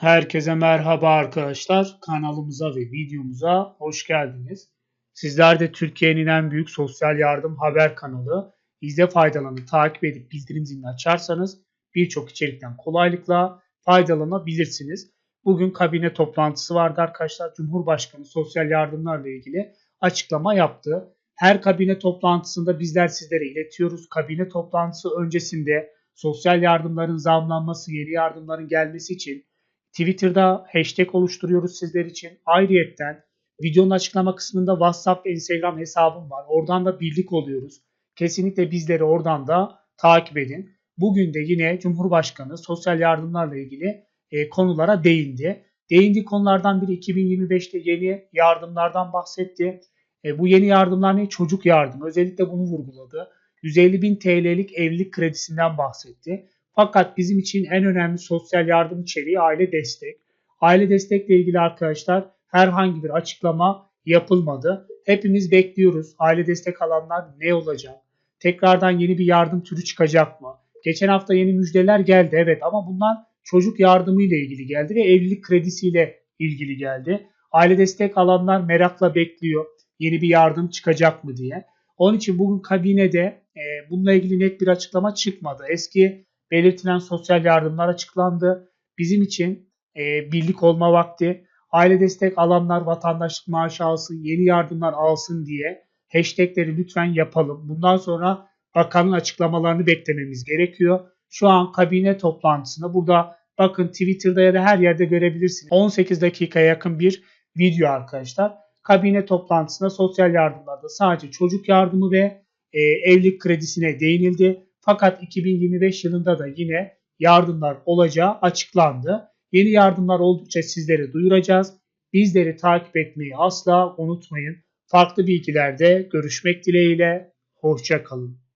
Herkese merhaba arkadaşlar. Kanalımıza ve videomuza hoş geldiniz. Sizler de Türkiye'nin en büyük sosyal yardım haber kanalı İzle Faydalan'ı takip edip bildirim zilini açarsanız birçok içerikten kolaylıkla faydalanabilirsiniz. Bugün kabine toplantısı vardı arkadaşlar. Cumhurbaşkanı sosyal yardımlarla ilgili açıklama yaptı. Her kabine toplantısında bizler sizlere iletiyoruz. Kabine toplantısı öncesinde sosyal yardımların zamlanması, yeni yardımların gelmesi için Twitter'da hashtag oluşturuyoruz sizler için. Ayrıyetten videonun açıklama kısmında WhatsApp ve Instagram hesabım var. Oradan da birlik oluyoruz. Kesinlikle bizleri oradan da takip edin. Bugün de yine Cumhurbaşkanı sosyal yardımlarla ilgili e, konulara değindi. Değindiği konulardan biri 2025'te yeni yardımlardan bahsetti. E, bu yeni yardımlar ne? Çocuk yardım. Özellikle bunu vurguladı. 150 bin TL'lik evlilik kredisinden bahsetti. Fakat bizim için en önemli sosyal yardım içeriği aile destek. Aile destekle ilgili arkadaşlar herhangi bir açıklama yapılmadı. Hepimiz bekliyoruz. Aile destek alanlar ne olacak? Tekrardan yeni bir yardım türü çıkacak mı? Geçen hafta yeni müjdeler geldi evet ama bunlar çocuk yardımı ile ilgili geldi ve evlilik kredisiyle ilgili geldi. Aile destek alanlar merakla bekliyor. Yeni bir yardım çıkacak mı diye. Onun için bugün kabinede e, bununla ilgili net bir açıklama çıkmadı. Eski belirtilen sosyal yardımlar açıklandı. Bizim için e, birlik olma vakti. Aile destek alanlar vatandaşlık maaşı alsın, yeni yardımlar alsın diye hashtagleri lütfen yapalım. Bundan sonra bakanın açıklamalarını beklememiz gerekiyor. Şu an kabine toplantısında burada bakın Twitter'da ya da her yerde görebilirsiniz. 18 dakikaya yakın bir video arkadaşlar. Kabine toplantısında sosyal yardımlarda sadece çocuk yardımı ve e, evlilik kredisine değinildi. Fakat 2025 yılında da yine yardımlar olacağı açıklandı. Yeni yardımlar oldukça sizlere duyuracağız. Bizleri takip etmeyi asla unutmayın. Farklı bilgilerde görüşmek dileğiyle. Hoşçakalın.